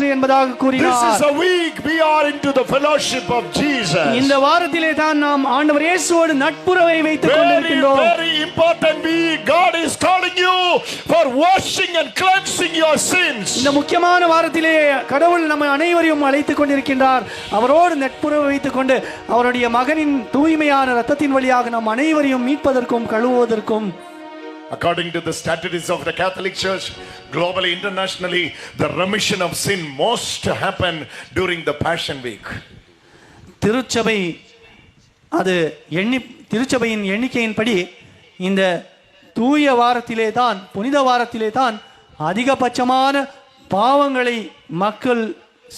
உண்டாயிற்று என்பதாக This is கூறினார் a week we are into the fellowship of Jesus. இந்த வாரத்திலே தான் நாம் ஆண்டவர் இயேசுவோடு நட்புறவை வைத்துக் Very, கொண்டிருக்கின்றோம் very important week. God is calling you for washing and cleansing your sins. இந்த முக்கியமான வாரத்திலே கடவுள் நம்ம அனைவரையும் அழைத்துக் கொண்டிருக்கின்றார் அவரோடு நட்புறவு வைத்துக் கொண்டு அவருடைய மகனின் தூய்மையான ரத்தத்தின் வழியாக நாம் அனைவரையும் மீட்பதற்கும் கழுவுவதற்கும் According to the statutes of the Catholic Church, globally, internationally, the remission of sin most happen during the Passion Week. திருச்சபை அது எண்ணி திருச்சபையின் எண்ணிக்கையின்படி இந்த தூய வாரத்திலே தான் புனித வாரத்திலே தான் அதிகபட்சமான பாவங்களை மக்கள்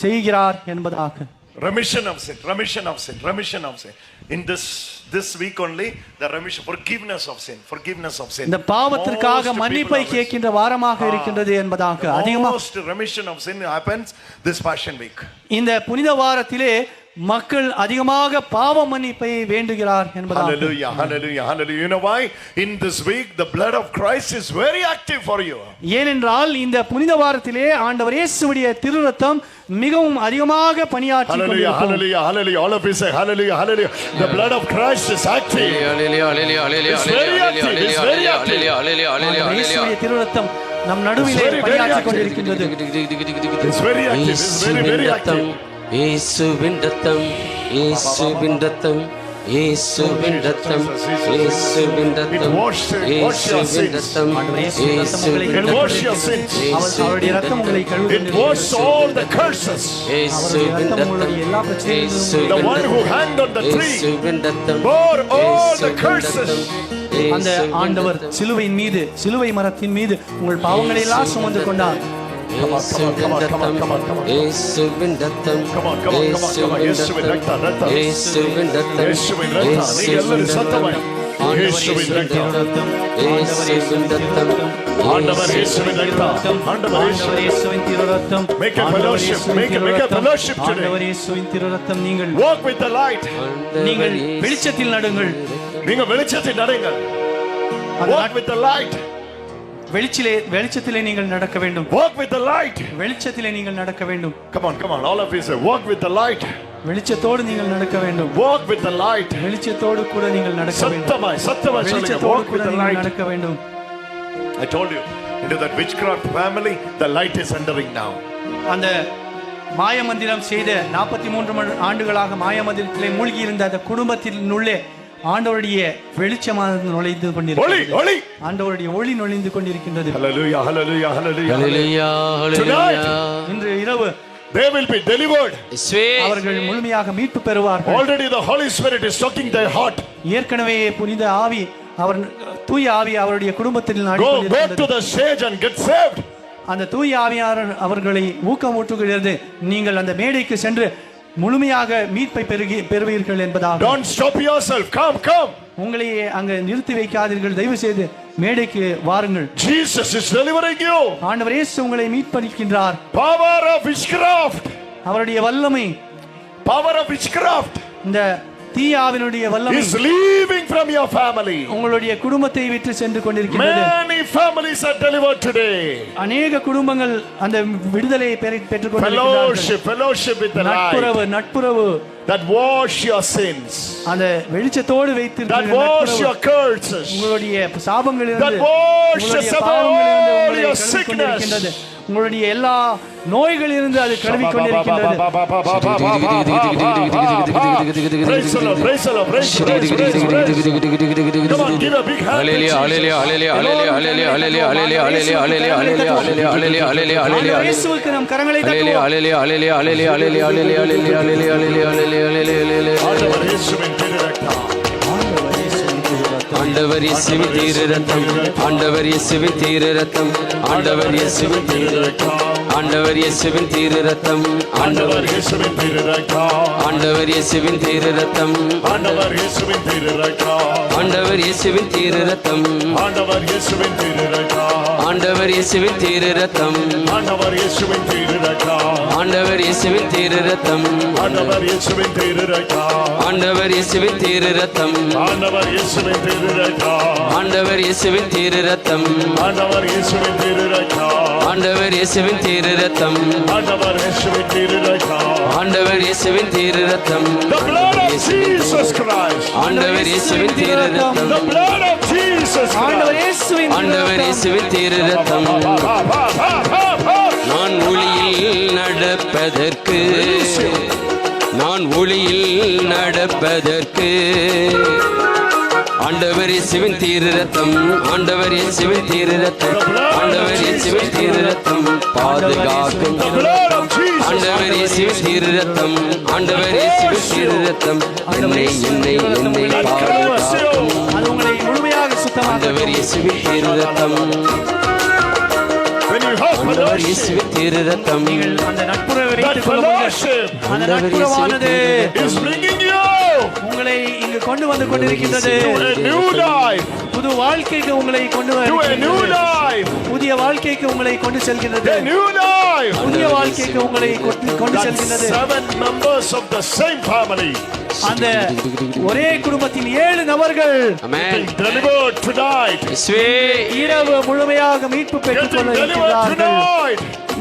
செய்கிறார் என்பதாக Remission of sin, remission of sin, remission of sin. In this this week only, the remission, forgiveness of sin, forgiveness of sin. இந்த பாவத்திற்காக மன்னிப்பை கேட்கின்ற வாரமாக இருக்கின்றது என்பதாக அதிகமாக most remission of sin happens this Passion Week. இந்த புனித வாரத்திலே மக்கள் அதிகமாக பாவ மன்னிப்பை வேண்டுகிறார் என்பதாக Hallelujah, hallelujah, hallelujah. You know why? In this week, the blood of Christ is very active for you. ஏனென்றால் இந்த புனித வாரத்திலே ஆண்டவர் இயேசுவுடைய திருரத்தம் மிகவும் அதிகமாக பணியாற்றி Hallelujah, hallelujah, hallelujah. All of you say hallelujah, hallelujah. The blood of Christ is active. It's very active, it's very active. ஆண்டவர் இயேசுவுடைய திருரத்தம் நம் நடுவிலே பணியாற்றி active. கொண்டிருக்கின்றது It's very active, it's very, very active. இயேசுவின் ரத்தம் இயேசுவின் ரத்தம் இயேசுவின் ரத்தம் இயேசுவின் ரத்தம் It washes- it washes your இயேசுவின் sins. ரத்தம் ஆண்டவர் இயேசுவின் ரத்தம் உங்களை இயேசுவின் It washes your sins. அவர் அவருடைய ரத்தம் உங்களை It கழுவுகின்றது washes all the curses. இயேசுவின் ரத்தம் ரத்தம் உங்களுடைய எல்லா பிரச்சனைகளிலும் இயேசுவின் The one who hanged on the tree இயேசுவின் ரத்தம் bore all the இயேசுவின் curses. ரத்தம் அந்த ஆண்டவர் சிலுவையின் மீது சிலுவை மரத்தின் மீது உங்கள் பாவங்களை எல்லாம் சுமந்து கொண்டார் நீங்கள் walk with the light நீங்கள் வெளிச்சத்தில் நடுங்கள் நீங்கள் வெளிச்சத்தில் நடுங்கள் walk with the light வெளிச்சிலே வெளிச்சத்திலே நீங்கள் நடக்க வேண்டும் Walk with the light. வெளிச்சத்திலே நீங்கள் நடக்க வேண்டும் Come on, come on. All of you say, walk with the light. வெளிச்சத்தோடு நீங்கள் நடக்க வேண்டும் Walk with the light. வெளிச்சத்தோடு கூட நீங்கள் நடக்க வேண்டும் சத்தமாய், சத்தமாய் சொல்லுங்க. Walk with the light. நடக்க வேண்டும் I told you, into that witchcraft family, the light is entering now. அந்த மாயமந்திரம் செய்த நாற்பத்தி மூன்று ஆண்டுகளாக மாயமந்திரத்திலே மூழ்கி இருந்த அந்த குடும்பத்தின் உள்ளே ஆண்டவருடைய வெளிச்சமானது நுழைந்து கொண்டிருக்கிறது ஒளி. ஆண்டவருடைய ஒளி நுழைந்து கொண்டிருக்கின்றது இன்று இரவு They will be delivered. அவர்கள் முழுமையாக மீட்பு பெறுவார்கள் Already the Holy Spirit is talking their heart. ஏற்கனவே புனித ஆவி அவர் தூய ஆவி அவருடைய குடும்பத்தில் Go, go to the stage and get saved. அந்த தூய ஆவியாளர் அவர்களை ஊக்கமூட்டுகிறது நீங்கள் அந்த மேடைக்கு சென்று முழுமையாக மீட்பை பெருகி பெறுவீர்கள் என்பதாக Don't stop yourself. Come, come. உங்களை அங்க நிறுத்தி வைக்காதீர்கள் தயவு செய்து மேடைக்கு வாருங்கள் Jesus is delivering you. ஆண்டவர் இயேசு உங்களை மீட்பளிக்கின்றார் Power of witchcraft. அவருடைய வல்லமை Power of witchcraft இந்த தீய ஆவினுடைய வல்லமை is leaving from your family. உங்களுடைய குடும்பத்தை விட்டு சென்று கொண்டிருக்கின்றது Many families are delivered today. அநேக குடும்பங்கள் அந்த விடுதலையை பெற- பெற்றுக் கொண்டிருக்கிறார்கள் Fellowship, fellowship with the light நட்புறவு நட்புறவு that wash your sins, அந்த வெளிச்சத்தோடு that வைத்திருக்கிற wash நட்புறவு your curses. உங்களுடைய சாபங்களிலிருந்து That away பாவங்களிலிருந்து all your sickness. உங்களுடைய எல்லா நோய்கள் இருந்து அது கழுவி கொண்டிருக்கின்றது ஆண்டவர் இயேசுவின் தீர ரத்தம் ஆண்டவர் இயேசுவின் தீர ரத்தம் ஆண்டவர் இயேசுவின் தீர ரத்தம் ஆண்டவர் இயேசுவின் தீர ரத்தம் ஆண்டவர் இயேசுவின் திருரத்தம். ஆண்டவர் இயேசுவின் தீர ரத்தம் ஆண்டவர் இயேசுவின் திருரத்தம். ஆண்டவர் இயேசுவின் தீர ரத்தம் ஆண்டவர் இயேசுவின் திருரத்தம். ஆண்டவர் இயேசுவின் தீர ரத்தம் ஆண்டவர் இயேசுவின் திருரத்தம். ஆண்டவர் இயேசுவின் திரு ரத்தம் ஆண்டவர் இயேசுவின் திரு ரத்தம் ஆண்டவர் இயேசுவின் திரு ரத்தம் ஆண்டவர் இயேசுவின் திரு ரத்தம் ஆண்டவர் இயேசுவின் திரு ரத்தம் ஆண்டவர் இயேசுவின் திரு ரத்தம் ஆண்டவர் இயேசுவின் திரு ரத்தம் ஆண்டவர் இயேசுவின் திரு ரத்தம் ஆண்டவர் இயேசுவின் திரு ரத்தம் The blood of Jesus Christ. ஆண்டவர் இயேசுவின் திரு ரத்தம் The blood of Jesus ஆண்டவரே சுவித்திர ரத்தம் நான் ஒளியில் நடப்பதற்கு நான் ஒளியில் நடப்பதற்கு. ஆண்டவரே சிவன் தீரத்தம் ஆண்டவரே சிவன் தீரத்தம் ஆண்டவரே சிவன் தீரத்தம் பாதுகாக்கும். ஆண்டவரே சிவன் தீரத்தம் ஆண்டவரே சிவன் தீரத்தம் என்னை என்னை என்னை பாதுகாக்கும். ஆண்டவர் இயேசுவே தீரு ரத்தம் ஆண்டவர் இயேசுவே தீரு ரத்தம் அந்த நட்புறவை வைத்துக் கொள்ளுங்கள் அந்த நட்புறவானது உங்களை இங்கு கொண்டு வந்து கொண்டிருக்கின்றது. புது வாழ்க்கைக்கு உங்களை கொண்டு புதிய வாழ்க்கைக்கு உங்களை கொண்டு செல்கின்றது. புதிய வாழ்க்கைக்கு உங்களை கொண்டு செல்கின்றது. அந்த ஒரே குடும்பத்தின் ஏழு நபர்கள் இரவு முழுமையாக மீட்பு பெற்றுக் கொள்கிறார்கள்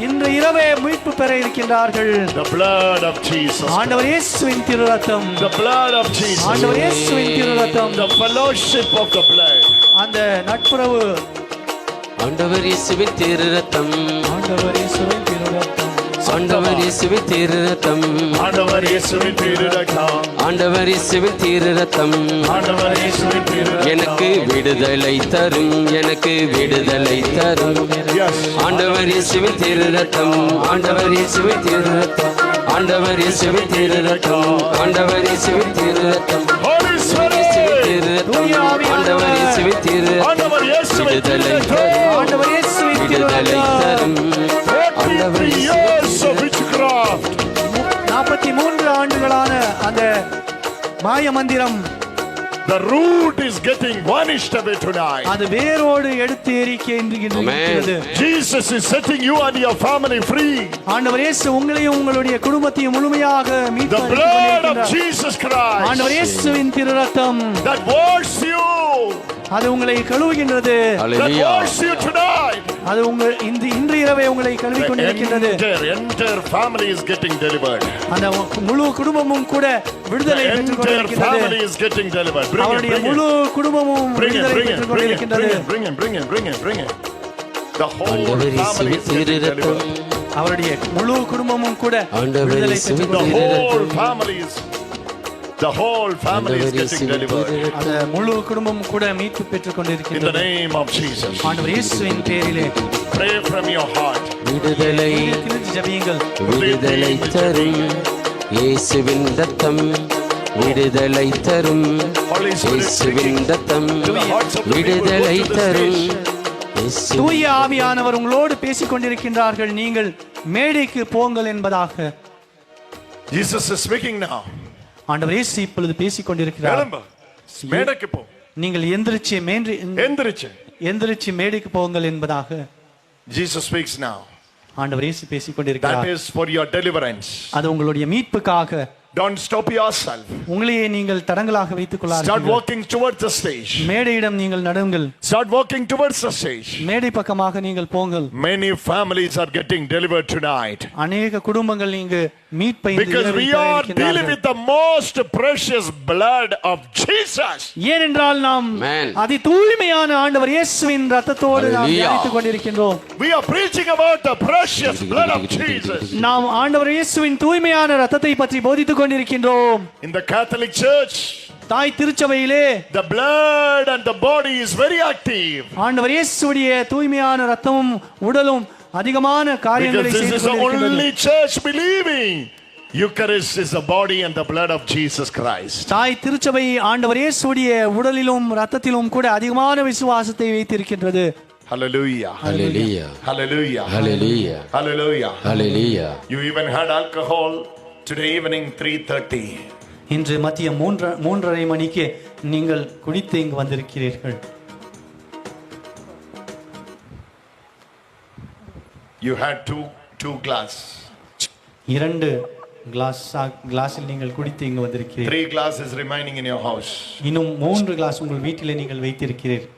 இன்று இரவே மீட்பு பெற இருக்கின்றார்கள். ஆண்டவர் இயேசுவின் திரு ரத்தம் The blood of Jesus. ஆண்டவர் இயேசுவின் திரு ரத்தம் The fellowship of the blood. அந்த நட்புறவு. ஆண்டவர் இயேசுவின் திரு ரத்தம் ஆண்டவர் இயேசுவின் திரு ரத்தம் ஆண்டவர் இயேசுவின் திரு ரத்தம் ஆண்டவர் இயேசுவின் திரு ரத்தம். ஆண்டவர் இயேசுவின் திரு ரத்தம் ஆண்டவர் இயேசுவின் திரு ரத்தம். எனக்கு விடுதலை தரும் எனக்கு விடுதலை தரும். ஆண்டவர் இயேசுவின் திரு ரத்தம் ஆண்டவர் இயேசுவின் திரு ரத்தம் ஆண்டவர் இயேசுவை தீரட்டும் ஆண்டவர் இயேசுவை தீரட்டும் ஆண்டவர் இயேசுவை தீரட்டும் விடுதலை ஆண்டவர் இயேசுவை விடுதலை தரும். ஆண்டவர் நாற்பத்தி மூன்று ஆண்டுகளான அந்த மாய மந்திரம் The root is getting vanished away tonight. அது வேரோடு எடுத்து எரிக்கின்றது Jesus is setting you and your family free. ஆண்டவர் இயேசு உங்களையும் உங்களுடைய குடும்பத்தையும் முழுமையாக The மீட்பு அளித்துக் blood of. Jesus ஆண்டவர் Christ இயேசுவின் திரு ரத்தம் that washes you, அது உங்களை கழுவுகின்றது that hallelujah washes you tonight. அது உங்கள் இந்த இன்று இரவே உங்களை கழுவி The கொண்டிருக்கின்றது. அந்த முழு குடும்பமும் கூட அவருடைய முழு குடும்பமும் கூட விடுதலை பெற்றுக் கொண்டிருக்கிறது The முழு குடும்பமும் கூட மீட்பு பெற்றுக் கொண்டிருக்கிறது. விடுதலை. விடுதலை தரும். இயேசுவின் ரத்தம் விடுதலை தரும். இயேசுவின் ரத்தம். விடுதலை தரும். தூய ஆவியானவர் உங்களோடு பேசிக் கொண்டிருக்கின்றார்கள். நீங்கள் மேடைக்கு போங்கள் என்பதாக Jesus is speaking now. ஆண்டவர் இயேசு இப்பொழுது பேசிக் கொண்டிருக்கிறார். எழும்பு மேடைக்கு போ. நீங்கள் எந்திரிச்சு மேன்றி எந்திரிச்சு. எந்திரிச்சு மேடைக்கு போங்கள் என்பதாக Jesus speaks now. ஆண்டவர் இயேசு பேசிக் That கொண்டிருக்கிறார் is for your deliverance. அது உங்களுடைய மீட்புக்காக Don't stop yourself. உங்களையே நீங்கள் தடங்களாக வைத்துக் Start கொள்ளார்கள் walking towards the stage. மேடையிடம் நீங்கள் நடுங்கள் Start walking towards the stage. மேடை பக்கமாக நீங்கள் போங்கள் Many families are getting delivered tonight. அநேக குடும்பங்கள் இங்கு மீட்பை Because we are dealing with the most precious blood of Jesus. ஏனென்றால் நாம். அதி தூய்மையான ஆண்டவர் இயேசுவின் ரத்தத்தோடு நாம். தியானித்துக் கொண்டிருக்கின்றோம் We are preaching about the precious blood of Jesus. நாம் ஆண்டவர் இயேசுவின் தூய்மையான ரத்தத்தை பற்றி போதித்துக் கொண்டிருக்கின்றோம் In the Catholic Church, தாய் திருச்சபையிலே the blood and the body is very active. ஆண்டவர் இயேசுடைய தூய்மையான ரத்தமும் உடலும் அதிகமான காரியங்களை Because this செய்து is the கொண்டிருக்கின்றது only church believing. Eucharist is the body and the blood of Jesus Christ. தாய் திருச்சபை ஆண்டவர் இயேசுடைய உடலிலும் ரத்தத்திலும் கூட அதிகமான விசுவாசத்தை வைத்திருக்கின்றது Hallelujah. Hallelujah Hallelujah. Hallelujah Hallelujah. Hallelujah You even had alcohol today evening 3:30. இன்று மதியம் மூன்ற மூன்றரை மணிக்கு நீங்கள் குடித்து இங்கு வந்திருக்கிறீர்கள் You had two two glass. இரண்டு கிளாஸ் கிளாஸில் நீங்கள் குடித்து இங்கு வந்திருக்கிறீர்கள் Three glasses remaining in your house. இன்னும் மூன்று கிளாஸ் உங்கள் வீட்டிலே நீங்கள் வைத்திருக்கிறீர்கள்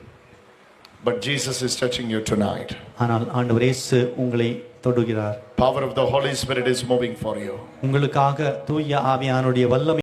But Jesus is touching you tonight. ஆனால் ஆண்டவர் இயேசு உங்களை தொடுகிறார் Power of the Holy Spirit is moving for you. உங்களுக்காக தூய ஆவியானுடைய வல்லமை